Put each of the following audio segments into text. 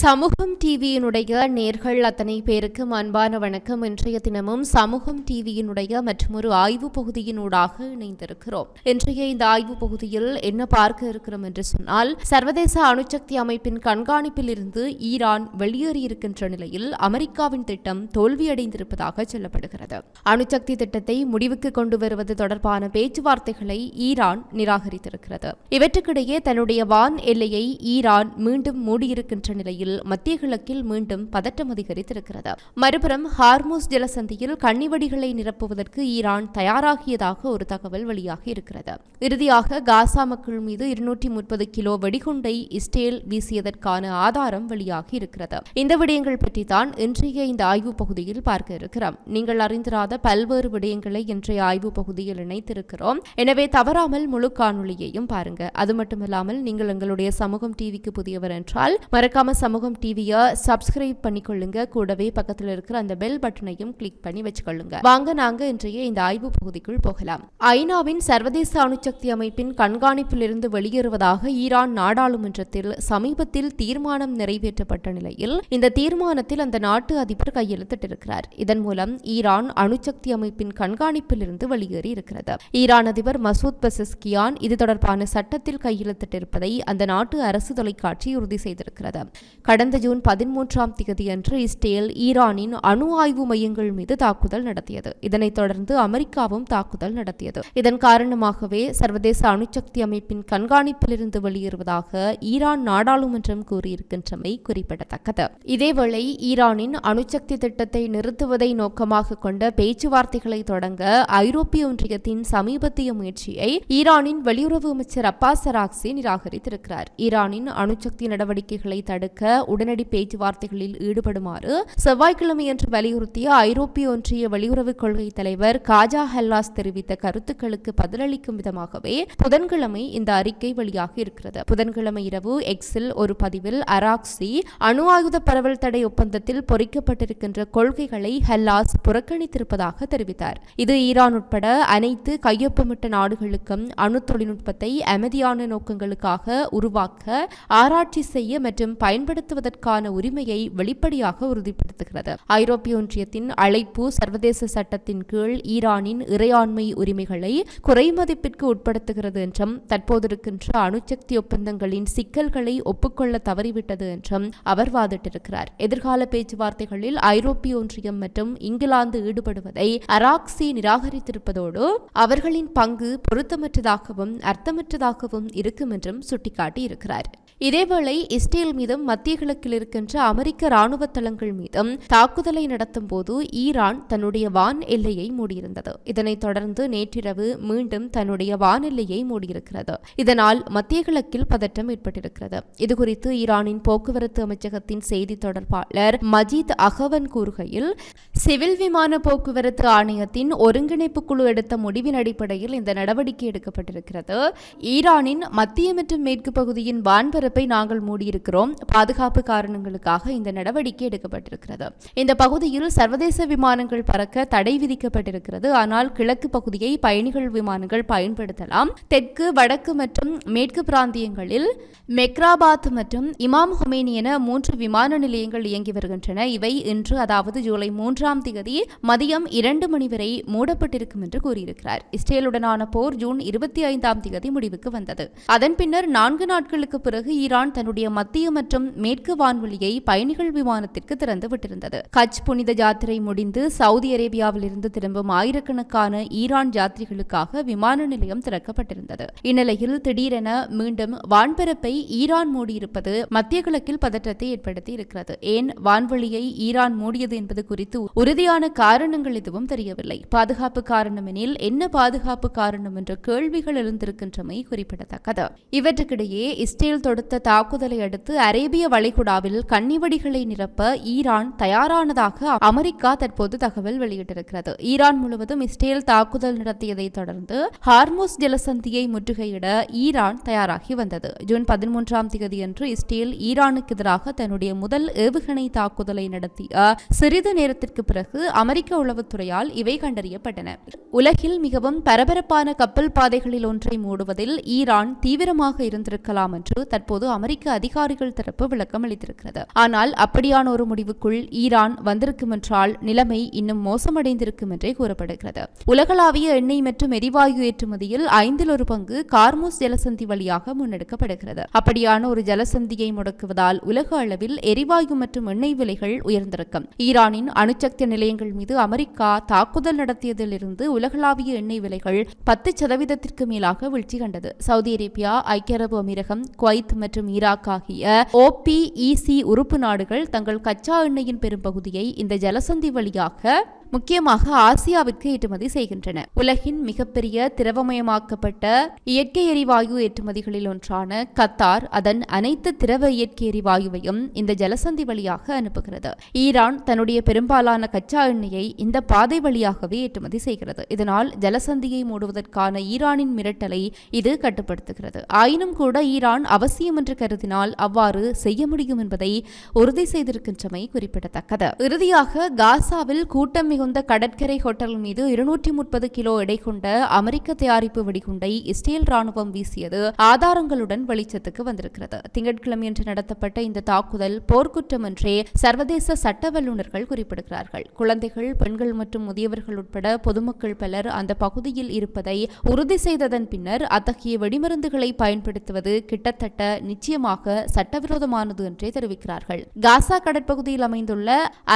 சமூகம் டிவியினுடைய நேர்கள் அத்தனை பேருக்கும் அன்பான வணக்கம். இன்றைய தினமும் சமூகம் டிவியினுடைய மற்றொரு ஆய்வு பகுதியினூடாக இணைந்திருக்கிறோம். இன்றைய இந்த ஆய்வு பகுதியில் என்ன பார்க்க இருக்கிறோம் என்று சொன்னால் சர்வதேச அணுசக்தி அமைப்பின் கண்காணிப்பில் இருந்து ஈரான் வெளியேறியிருக்கின்ற நிலையில் அமெரிக்காவின் திட்டம் தோல்வியடைந்திருப்பதாக சொல்லப்படுகிறது. அணுசக்தி திட்டத்தை முடிவுக்கு கொண்டு வருவது தொடர்பான பேச்சுவார்த்தைகளை ஈரான் நிராகரித்திருக்கிறது. இவற்றுக்கிடையே தன்னுடைய வான் எல்லையை ஈரான் மீண்டும் மூடியிருக்கின்ற நிலையில் நிலையில் மத்திய கிழக்கில் மீண்டும் பதட்டம் அதிகரித்திருக்கிறது. மறுபுறம் ஹார்மோஸ் ஜலசந்தியில் கன்னிவடிகளை நிரப்புவதற்கு ஈரான் தயாராகியதாக ஒரு தகவல் வெளியாகி இருக்கிறது. இறுதியாக காசா மக்கள் மீது இருநூற்றி முப்பது கிலோ வெடிகுண்டை இஸ்ரேல் வீசியதற்கான ஆதாரம் வெளியாகி இருக்கிறது. இந்த விடயங்கள் பற்றி தான் இன்றைய இந்த ஆய்வு பகுதியில் பார்க்க இருக்கிறோம். நீங்கள் அறிந்திராத பல்வேறு விடயங்களை இன்றைய ஆய்வு பகுதியில் இணைத்திருக்கிறோம். எனவே தவறாமல் முழு காணொலியையும் பாருங்க. அது மட்டுமில்லாமல் நீங்கள் எங்களுடைய சமூகம் டிவிக்கு புதியவர் என்றால் மறக்காம சமூக சமூகம் டிவியை சப்ஸ்கிரைப் பண்ணிக்கொள்ளுங்க. கூடவே பக்கத்தில் இருக்கிற அந்த பெல் பட்டனையும் கிளிக் பண்ணி வச்சுக்கொள்ளுங்க. வாங்க நாங்க இன்றைய இந்த ஆய்வு பகுதிக்குள் போகலாம். ஐநாவின் சர்வதேச அணுசக்தி அமைப்பின் கண்காணிப்பிலிருந்து வெளியேறுவதாக ஈரான் நாடாளுமன்றத்தில் சமீபத்தில் தீர்மானம் நிறைவேற்றப்பட்ட நிலையில் இந்த தீர்மானத்தில் அந்த நாட்டு அதிபர் கையெழுத்திட்டிருக்கிறார். இதன் மூலம் ஈரான் அணுசக்தி அமைப்பின் கண்காணிப்பிலிருந்து வெளியேறி இருக்கிறது. ஈரான் அதிபர் மசூத் பசிஸ்கியான் இது தொடர்பான சட்டத்தில் கையெழுத்திட்டிருப்பதை அந்த நாட்டு அரசு தொலைக்காட்சி உறுதி செய்திருக்கிறது. கடந்த ஜூன் பதிமூன்றாம் தேதியன்று இஸ்ரேல் ஈரானின் அணு ஆய்வு மையங்கள் மீது தாக்குதல் நடத்தியது. இதனைத் தொடர்ந்து அமெரிக்காவும் தாக்குதல் நடத்தியது. இதன் காரணமாகவே சர்வதேச அணுசக்தி அமைப்பின் கண்காணிப்பிலிருந்து வெளியேறுவதாக ஈரான் நாடாளுமன்றம் கூறியிருக்கின்றமை குறிப்பிடத்தக்கது. இதேவேளை ஈரானின் அணுசக்தி திட்டத்தை நிறுத்துவதை நோக்கமாக கொண்ட பேச்சுவார்த்தைகளை தொடங்க ஐரோப்பிய ஒன்றியத்தின் சமீபத்திய முயற்சியை ஈரானின் வெளியுறவு அமைச்சர் அப்பாஸ் சராக்சி நிராகரித்திருக்கிறார். ஈரானின் அணுசக்தி நடவடிக்கைகளை தடுக்க உடனடி பேச்சுவார்த்தைகளில் ஈடுபடுமாறு செவ்வாய்க்கிழமையன்று வலியுறுத்திய ஐரோப்பிய ஒன்றிய வெளியுறவு கொள்கை தலைவர் காஜா ஹல்லாஸ் தெரிவித்த கருத்துக்களுக்கு பதிலளிக்கும் விதமாகவே புதன்கிழமை இந்த அறிக்கை வெளியாக இருக்கிறது. புதன்கிழமை இரவு எக்ஸில் ஒரு பதிவில் அராக்சி அணு ஆயுத பரவல் தடை ஒப்பந்தத்தில் பொறிக்கப்பட்டிருக்கின்ற கொள்கைகளை ஹல்லாஸ் புறக்கணித்திருப்பதாக தெரிவித்தார். இது ஈரான் உட்பட அனைத்து கையொப்பமிட்ட நாடுகளுக்கும் அணு தொழில்நுட்பத்தை அமைதியான நோக்கங்களுக்காக உருவாக்க ஆராய்ச்சி செய்ய மற்றும் பயன்படுத்த பயன்படுத்துவதற்கான உரிமையை வெளிப்படையாக உறுதிப்படுத்துகிறது. ஐரோப்பிய ஒன்றியத்தின் அழைப்பு சர்வதேச சட்டத்தின் கீழ் ஈரானின் இறையாண்மை உரிமைகளை குறைமதிப்பிற்கு உட்படுத்துகிறது என்றும் தற்போதிருக்கின்ற அணுசக்தி ஒப்பந்தங்களின் சிக்கல்களை ஒப்புக்கொள்ள தவறிவிட்டது என்றும் அவர் வாதிட்டிருக்கிறார். எதிர்கால பேச்சுவார்த்தைகளில் ஐரோப்பிய ஒன்றியம் மற்றும் இங்கிலாந்து ஈடுபடுவதை அராக்சி நிராகரித்திருப்பதோடு அவர்களின் பங்கு பொருத்தமற்றதாகவும் அர்த்தமற்றதாகவும் இருக்கும் என்றும் சுட்டிக்காட்டியிருக்கிறார். இதேவேளை இஸ்ரேல் மீதும் மத்திய கிழக்கில் இருக்கின்ற அமெரிக்க ராணுவ தளங்கள் மீதும் தாக்குதலை நடத்தும் போது ஈரான் தன்னுடைய வான் எல்லையை மூடியிருந்தது. இதனைத் தொடர்ந்து நேற்றிரவு மீண்டும் தன்னுடைய வான் எல்லையை மூடியிருக்கிறது. இதனால் மத்திய கிழக்கில் பதற்றம் ஏற்பட்டிருக்கிறது. இதுகுறித்து ஈரானின் போக்குவரத்து அமைச்சகத்தின் செய்தி தொடர்பாளர் மஜீத் அகவன் கூறுகையில் சிவில் விமான போக்குவரத்து ஆணையத்தின் ஒருங்கிணைப்பு குழு எடுத்த முடிவின் அடிப்படையில் இந்த நடவடிக்கை எடுக்கப்பட்டிருக்கிறது. ஈரானின் மத்திய மற்றும் மேற்கு பகுதியின் வான்பரப்பை நாங்கள் மூடியிருக்கிறோம். பாதுகாப்பு பாதுகாப்பு காரணங்களுக்காக இந்த நடவடிக்கை எடுக்கப்பட்டிருக்கிறது. இந்த பகுதியில் சர்வதேச விமானங்கள் பறக்க தடை விதிக்கப்பட்டிருக்கிறது. ஆனால் கிழக்கு பகுதியை பயணிகள் விமானங்கள் பயன்படுத்தலாம். தெற்கு வடக்கு மற்றும் மேற்கு பிராந்தியங்களில் மெக்ராபாத் மற்றும் இமாம் ஹொமேனி என மூன்று விமான நிலையங்கள் இயங்கி வருகின்றன. இவை இன்று அதாவது ஜூலை மூன்றாம் தேதி மதியம் இரண்டு மணி வரை மூடப்பட்டிருக்கும் என்று கூறியிருக்கிறார். இஸ்ரேலுடனான போர் ஜூன் இருபத்தி ஐந்தாம் தேதி முடிவுக்கு வந்தது. அதன் பின்னர் நான்கு நாட்களுக்கு பிறகு ஈரான் தன்னுடைய மத்திய மற்றும் மேற்கு வான்வெளியை பயணிகள் விமானத்திற்கு திறந்து விட்டிருந்தது. கட்ச் புனித யாத்திரை முடிந்து சவுதி அரேபியாவிலிருந்து திரும்பும் ஆயிரக்கணக்கான ஈரான் ஜாத்திரிகளுக்காக விமான நிலையம் திறக்கப்பட்டிருந்தது. இந்நிலையில் திடீரென மீண்டும் வான்பரப்பை ஈரான் மூடியிருப்பது மத்திய கிழக்கில் பதற்றத்தை ஏற்படுத்தி இருக்கிறது ஏன் வான்வெளியை ஈரான் மூடியது என்பது குறித்து உறுதியான காரணங்கள் எதுவும் தெரியவில்லை. பாதுகாப்பு காரணம் எனில் என்ன பாதுகாப்பு காரணம் என்ற கேள்விகள் எழுந்திருக்கின்றமை குறிப்பிடத்தக்கது. இவற்றுக்கிடையே இஸ்ரேல் தொடுத்த தாக்குதலை அடுத்து அரேபிய வளைகுடாவில் கன்னிவடிகளை நிரப்ப ஈரான் தயாரானதாக அமெரிக்கா தற்போது தகவல் வெளியிட்டிருக்கிறது. ஈரான் முழுவதும் இஸ்ரேல் தாக்குதல் நடத்தியதை தொடர்ந்து ஹார்மோஸ் ஜலசந்தியை முற்றுகையிட ஈரான் தயாராகி வந்தது. ஜூன் பதிமூன்றாம் தேதியன்று இஸ்ரேல் ஈரானுக்கு எதிராக தன்னுடைய முதல் ஏவுகணை தாக்குதலை நடத்திய சிறிது நேரத்திற்கு பிறகு அமெரிக்க உளவுத்துறையால் இவை கண்டறியப்பட்டன. உலகில் மிகவும் பரபரப்பான கப்பல் பாதைகளில் ஒன்றை மூடுவதில் ஈரான் தீவிரமாக இருந்திருக்கலாம் என்று தற்போது அமெரிக்க அதிகாரிகள் தரப்பு விளக்கம் அளித்திருக்கிறது. ஆனால் அப்படியான ஒரு முடிவுக்குள் ஈரான் வந்திருக்கும் என்றால் நிலைமை இன்னும் மோசமடைந்திருக்கும் என்றே கூறப்படுகிறது. உலகளாவிய எண்ணெய் மற்றும் எரிவாயு ஏற்றுமதியில் ஐந்தில் ஒரு பங்கு கார்மோஸ் ஜலசந்தி வழியாக முன்னெடுக்கப்படுகிறது. அப்படியான ஒரு ஜலசந்தியை முடக்குவதால் உலக அளவில் எரிவாயு மற்றும் எண்ணெய் விலைகள் உயர்ந்திருக்கும். ஈரானின் அணுசக்தி நிலையங்கள் மீது அமெரிக்கா தாக்குதல் நடத்தியதிலிருந்து உலகளாவிய எண்ணெய் விலைகள் பத்து சதவீதத்திற்கு மேலாக வீழ்ச்சி கண்டது. சவுதி அரேபியா ஐக்கிய அரபு அமீரகம் குவைத் மற்றும் ஈராக் ஆகிய ஓபி ஓபிஇசி உறுப்பு நாடுகள் தங்கள் கச்சா எண்ணெயின் பெரும்பகுதியை இந்த ஜலசந்தி வழியாக முக்கியமாக ஆசியாவிற்கு ஏற்றுமதி செய்கின்றன. உலகின் மிகப்பெரிய திரவமயமாக்கப்பட்ட இயற்கை எரிவாயு ஏற்றுமதிகளில் ஒன்றான கத்தார் அதன் அனைத்து திரவ இயற்கை எரிவாயுவையும் இந்த ஜலசந்தி வழியாக அனுப்புகிறது. ஈரான் தன்னுடைய பெரும்பாலான கச்சா எண்ணெயை இந்த பாதை வழியாகவே ஏற்றுமதி செய்கிறது. இதனால் ஜலசந்தியை மூடுவதற்கான ஈரானின் மிரட்டலை இது கட்டுப்படுத்துகிறது. ஆயினும் கூட ஈரான் அவசியம் என்று கருதினால் அவ்வாறு செய்ய முடியும் என்பதை உறுதி செய்திருக்கின்றமை குறிப்பிடத்தக்கது. இறுதியாக காசாவில் கூட்டம் மிகுந்த கடற்கரை ஹோட்டல் மீது இருநூற்றி முப்பது கிலோ எடை கொண்ட அமெரிக்க தயாரிப்பு வெடிகுண்டை இஸ்ரேல் ராணுவம் வீசியது ஆதாரங்களுடன் வெளிச்சத்துக்கு வந்திருக்கிறது. திங்கட்கிழமையன்று நடத்தப்பட்ட இந்த தாக்குதல் போர்க்குற்றம் என்றே சர்வதேச சட்ட வல்லுநர்கள் குறிப்பிடுகிறார்கள். குழந்தைகள் பெண்கள் மற்றும் முதியவர்கள் உட்பட பொதுமக்கள் பலர் அந்த பகுதியில் இருப்பதை உறுதி செய்ததன் பின்னர் அத்தகைய வெடிமருந்துகளை பயன்படுத்துவது கிட்டத்தட்ட நிச்சயமாக சட்டவிரோதமானது என்றே தெரிவிக்கிறார்கள். காசா கடற்பகுதியில் அமைந்துள்ள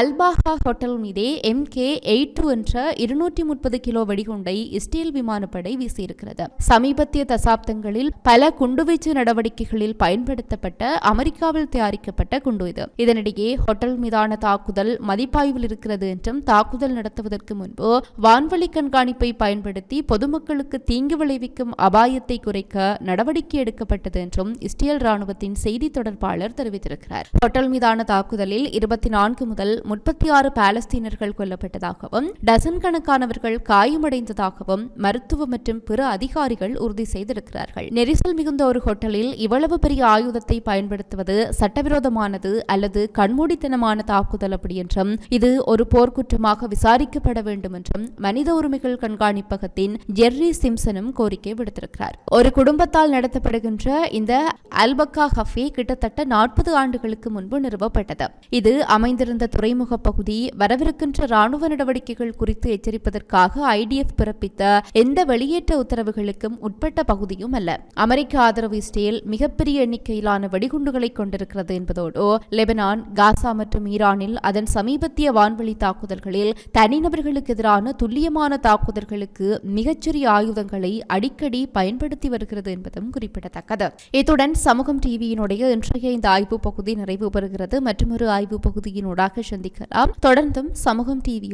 அல்பாஹா ஹோட்டல் மீதே எம் கே எயிட் டூ என்ற இருநூற்றி முப்பது கிலோ வெடிகுண்டை இஸ்ரேல் விமானப்படை வீசியிருக்கிறது. சமீபத்திய தசாப்தங்களில் பல குண்டுவீச்சு நடவடிக்கைகளில் பயன்படுத்தப்பட்ட அமெரிக்காவில் தயாரிக்கப்பட்ட குண்டு இது. இதனிடையே ஹோட்டல் மீதான தாக்குதல் மதிப்பாய்வில் இருக்கிறது என்றும் தாக்குதல் நடத்துவதற்கு முன்பு வான்வழி கண்காணிப்பை பயன்படுத்தி பொதுமக்களுக்கு தீங்கு விளைவிக்கும் அபாயத்தை குறைக்க நடவடிக்கை எடுக்கப்பட்டது என்றும் இஸ்ரேல் ராணுவத்தின் செய்தி தொடர்பாளர் தெரிவித்திருக்கிறார். ஹோட்டல் மீதான தாக்குதலில் இருபத்தி நான்கு முதல் முப்பத்தி ஆறு பாலஸ்தீனர்கள் கொல்லப்பட்டது. கொல்லப்பட்டதாகவும் டசன் கணக்கானவர்கள் காயமடைந்ததாகவும் மருத்துவ மற்றும் பிற அதிகாரிகள் உறுதி செய்திருக்கிறார்கள். நெரிசல் மிகுந்த ஒரு ஹோட்டலில் இவ்வளவு பெரிய ஆயுதத்தை பயன்படுத்துவது சட்டவிரோதமானது அல்லது கண்மூடித்தனமான தாக்குதல் அப்படி என்றும் இது ஒரு போர்க்குற்றமாக விசாரிக்கப்பட வேண்டும் என்றும் மனித உரிமைகள் கண்காணிப்பகத்தின் ஜெர்ரி சிம்சனும் கோரிக்கை விடுத்திருக்கிறார். ஒரு குடும்பத்தால் நடத்தப்படுகின்ற இந்த அல்பக்கா ஹஃபே கிட்டத்தட்ட நாற்பது ஆண்டுகளுக்கு முன்பு நிறுவப்பட்டது. இது அமைந்திருந்த துறைமுக பகுதி வரவிருக்கின்ற ராணுவ நடவடிக்கைகள் குறித்து எச்சரிப்பதற்காக ஐடிஎஃப் பிறப்பித்த எந்த வெளியேற்ற உத்தரவுகளுக்கும் உட்பட்ட பகுதியும் அல்ல. அமெரிக்க ஆதரவு இஸ்ரேல் மிகப்பெரிய எண்ணிக்கையிலான வெடிகுண்டுகளை கொண்டிருக்கிறது என்பதோடு லெபனான் காசா மற்றும் ஈரானில் அதன் சமீபத்திய வான்வழி தாக்குதல்களில் தனிநபர்களுக்கு எதிரான துல்லியமான தாக்குதல்களுக்கு மிகச்சிறிய ஆயுதங்களை அடிக்கடி பயன்படுத்தி வருகிறது என்பதும் குறிப்பிடத்தக்கது. இத்துடன் சமூகம் டிவியினுடைய இன்றைய இந்த ஆய்வு பகுதி நிறைவு பெறுகிறது மற்றொரு ஆய்வு பகுதியினூடாக சந்திக்கலாம். தொடர்ந்தும் சமூகம் டிவி